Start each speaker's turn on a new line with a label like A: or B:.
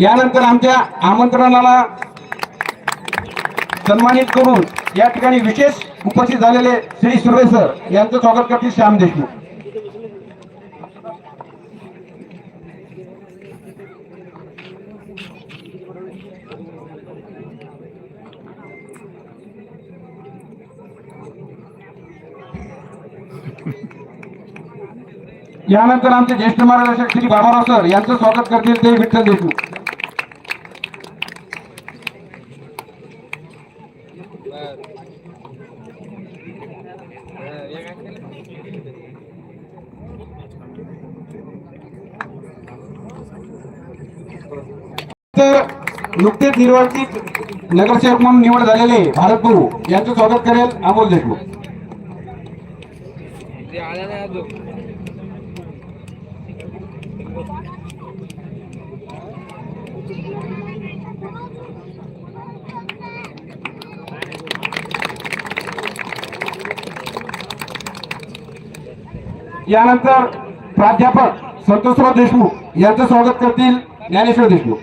A: यानंतर आमच्या आमंत्रणाला सन्मानित करून या ठिकाणी विशेष उपस्थित झालेले श्री सुर्वे सर यांचं स्वागत करतील श्याम देशमुख. यानंतर आमचे ज्येष्ठ मार्गदर्शक श्री बाबाराव सर यांचं स्वागत करतील ते विठ्ठल देशमुख. तर नुकतेच निर्वाचित नगरसेवक म्हणून निवड झालेले भारत गुरु यांचं स्वागत करेल अमोल देशमुख. यानंतर प्राध्यापक संतोषराव देशमुख यांचं स्वागत करतील ज्ञानेश्वर देशमुख.